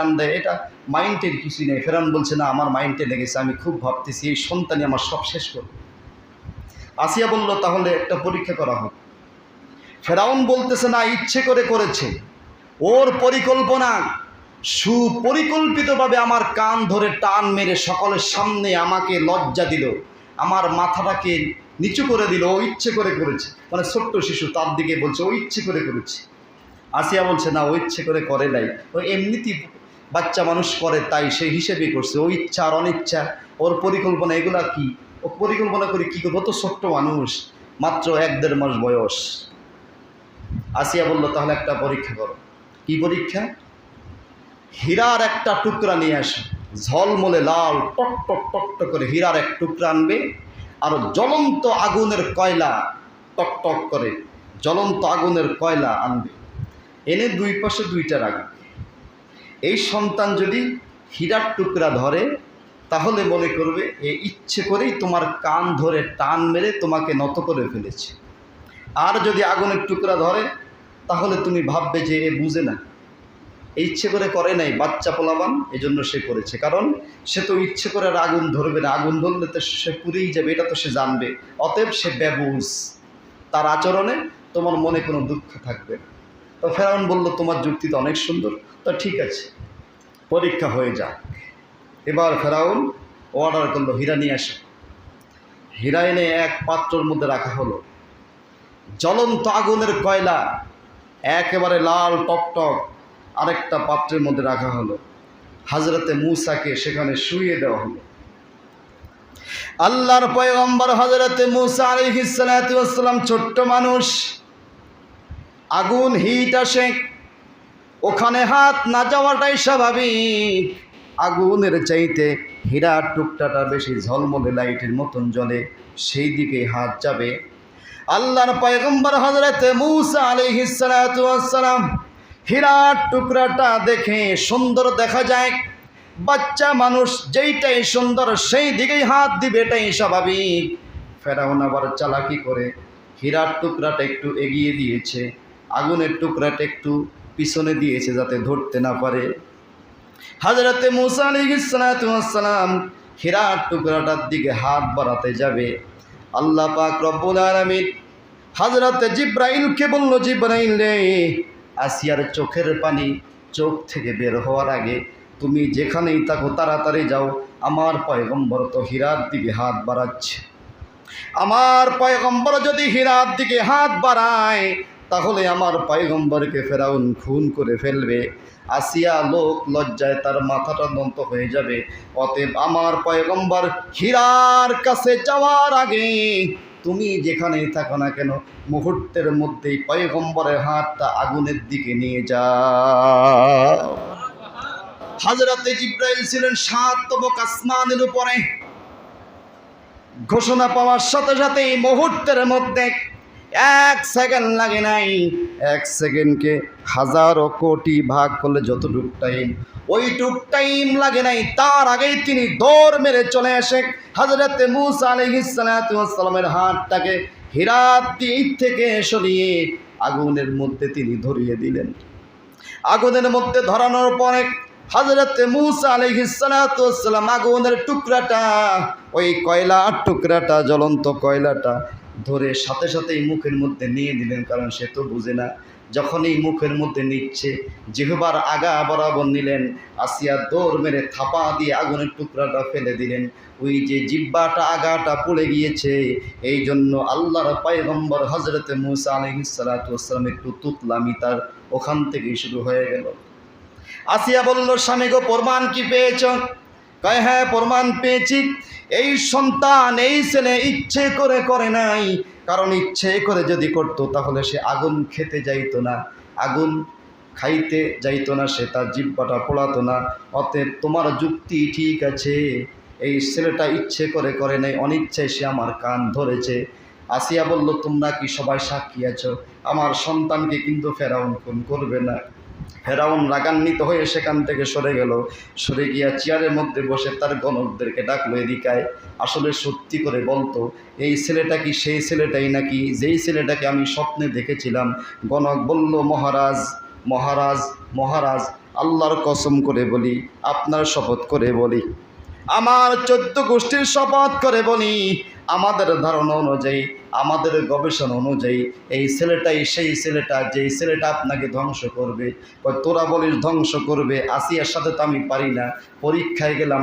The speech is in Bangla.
টান দেয়, এটা মাইন্ডের কিছুই নেই। ফেরাউন বলছে, না, আমার মাইন্ডে লেগেছে, আমি খুব ভাবতেছি, এই সন্তানই আমার সব শেষ করবে। আসিয়া বলল, তাহলে একটা পরীক্ষা করা হোক। ফেরাউন বলতেছে, না, ইচ্ছে করে করেছে। ওর পরিকল্পনা সুপরিকল্পিতভাবে আমার কান ধরে টান মেরে সকলের সামনে আমাকে লজ্জা দিল, আমার মাথাটাকে নিচু করে দিল, ও ইচ্ছে করে করেছে। মানে ছোট্ট শিশু, তার দিকে বলছে, ও ইচ্ছে করে করেছে। আসিয়া বলছে, না, ও ইচ্ছে করে করে নাই। ও এমনিতেই বাচ্চা মানুষ করে তাই সেই হিসেবেই করছে। ও ইচ্ছা আর অনিচ্ছা, ওর পরিকল্পনা এগুলা কি? ও পরিকল্পনা করে কী করব? তো ছোট্ট মানুষ, মাত্র এক দেড় মাস বয়স। আসিয়া বলল, তাহলে একটা পরীক্ষা করো। কি পরীক্ষা? হীরার একটা টুকরা নিয়ে আসো। ঝলমলে লাল, টক টক টক টক করে হীরার এক টুকরা আনবে আর জ্বলন্ত আগুনের কয়লা টক টক করে জ্বলন্ত আগুনের কয়লা আনবে। এনে দুই পাশে দুইটা রাখবে। এই সন্তান যদি হীরার টুকরা ধরে, তাহলে মনে করবে এ ইচ্ছে করেই তোমার কান ধরে টান মেরে তোমাকে নত করে ফেলেছে। আর যদি আগুনের টুকরা ধরে, তাহলে তুমি ভাববে যে এ বুঝে না। এই ইচ্ছে করে করে নাই, বাচ্চা পোলাবান, এজন্য সে করেছে। কারণ সে তো ইচ্ছে করে আর আগুন ধরবে না। আগুন ধরলে তো সে পুড়েই যাবে, এটা তো সে জানবে। অতএব সে ব্যবুজ তার আচরণে তোমার মনে কোনো দুঃখ থাকবে না। তো ফেরাউন বলল, তোমার যুক্তি তো অনেক সুন্দর। তো ঠিক আছে, পরীক্ষা হয়ে যাক। এবার ফেরাউন অর্ডার করল, হীরা নিয়ে আসে। হীরা এনে এক পাত্রর মধ্যে রাখা হলো। জ্বলন্ত আগুনের কয়লা একেবারে লাল টকটক আরেকটা পাত্রের মধ্যে রাখা হলো। হাজরতে মুসাকে সেখানে শুইয়ে দেওয়া হলো। আল্লাহর পয়গম্বর হজরতে মুসা আলিহিসালাম ছোট্ট মানুষ। আগুন হিট আসে। ওখানে হাত না যাওয়াটাই স্বাভাবিক। আগুনের চাইতে হীরার টুকটাটা বেশি ঝলমলে লাইটের মতন জ্বলে সেই দিকে হাত যাবে। আল্লাহর পয়গম্বর হজরত মুসা আলিহিসালাম হীরার টুকরাটা দেখে সুন্দর দেখা যায়। বাচ্চা মানুষ যেইটাই সুন্দর সেই দিকেই হাত দিবে, এটাই স্বাভাবিক। ফেরাউন আবার চালাকি করে হীরার টুকরাটা একটু এগিয়ে দিয়েছে। আগুনের টুকরাটা একটু পিছনে দিয়েছে যাতে ধরতে না পারে। হাজরতে মুসা আলিহিসালাম হীরার টুকরাটার দিকে হাত বাড়াতে যাবে। আল্লাহ পাক রব্বুল আলমিন হাজরতে জিব্রাইলকে বলল, জিব্রাইল রে, আসিয়ার চোখের পানি চোখ থেকে বের হওয়ার আগে তুমি যেখানেই থাকো তাড়াতাড়ি যাও। আমার পয়গম্বর তো হীরার দিকে হাত বাড়াচ্ছে। আমার পয়গম্বর যদি হীরার দিকে হাত বাড়ায় তাহলে আমার পয়গম্বরকে ফেরাউন খুন করে ফেলবে। আসিয়া লোক লজ্জায় তার মাথাটা দন্ত হয়ে যাবে। অতএব আমার পয়গম্বর হীরার কাছে যাওয়ার আগে তুমি যেখানেই থাকো না কেন, মুহূর্তের মধ্যেই পয়গম্বরের হাতটা আগুনের দিকে নিয়ে যা হাজরাতে জিব্রাইল ছিলেন সাত তবক আসমানের উপরে। ঘোষণা পাওয়ার সাথে সাথে এই মুহূর্তের মধ্যে এক সেকেন্ড লাগে নাই। এক সেকেন্ডকে হাজারো কোটি ভাগ করলে যতটুক টাইম ওইটুক টাইম লাগে নাই। তার আগেই তিনি দৌড় মেরে চলে আসে হাজরতে মুসা আলহিসালামের হাতটাকে হীরাত থেকে সরিয়ে আগুনের মধ্যে তিনি ধরিয়ে দিলেন। আগুনের মধ্যে ধরানোর পরে হাজরতে মুসা আলহিসালাম আগুনের টুকরাটা, ওই কয়লার টুকরাটা, জ্বলন্ত কয়লাটা ধরে সাথে সাথেই মুখের মধ্যে নিয়ে দিলেন কারণ সে তো বুঝে না। যখনই মুখের মধ্যে নিচ্ছে জিহবার আগা বরাবর নিলেন, আসিয়া দৌড় মেরে থাপা দিয়ে আগুনের টুকরাটা ফেলে দিলেন। ওই যে জিব্বাটা, আগাটা পড়ে গিয়েছে, এই জন্য আল্লাহর পায়গম্বর হজরতে মুসা আলহিসাল্লাম একটু তুতলামি তার ওখান থেকেই শুরু হয়ে গেল। আসিয়া বলল, স্বামী গো, প্রমাণ কি পেয়েছ? কয় হ্যাঁ প্রমাণ পেয়েছি। এই সন্তান, এই ছেলে ইচ্ছে করে করে নাই। কারণ ইচ্ছে করে যদি করতো, তাহলে সে আগুন খেতে যাইতো না। আগুন খাইতে যাইতো না, সে তার জিব্বাটা পোড়াতো না। অতএব তোমার যুক্তি ঠিক আছে। এই ছেলেটা ইচ্ছে করে করে নাই, অনিচ্ছায় সে আমার কান ধরেছে। আসিয়া বলল, তোমরা কি সবাই সাক্ষী আছো? আমার সন্তানকে কিন্তু ফেরাউন খুন করবে না। ফেরাউন রাগান্বিত হয়ে সেখান থেকে সরে গেল। সরে গিয়া চেয়ারের মধ্যে বসে তার গণকদেরকে ডাকলো, এদিকায়, আসলে সত্যি করে বলতো, এই ছেলেটা কি সেই ছেলেটাই নাকি? যেই ছেলেটাকে আমি স্বপ্নে দেখেছিলাম। গণক বলল, মহারাজ মহারাজ মহারাজ, আল্লাহর কসম করে বলি, আপনার শপথ করে বলি। আমার চোদ্দ গোষ্ঠীর শপথ করে বলি আমাদের ধারণা অনুযায়ী, আমাদের গবেষণা অনুযায়ী, এই ছেলেটাই সেই ছেলেটা, যেই ছেলেটা আপনাকে ধ্বংস করবে। তোরা বলিস ধ্বংস করবে, আসিয়ার সাথে তো আমি পারি না। পরীক্ষায় গেলাম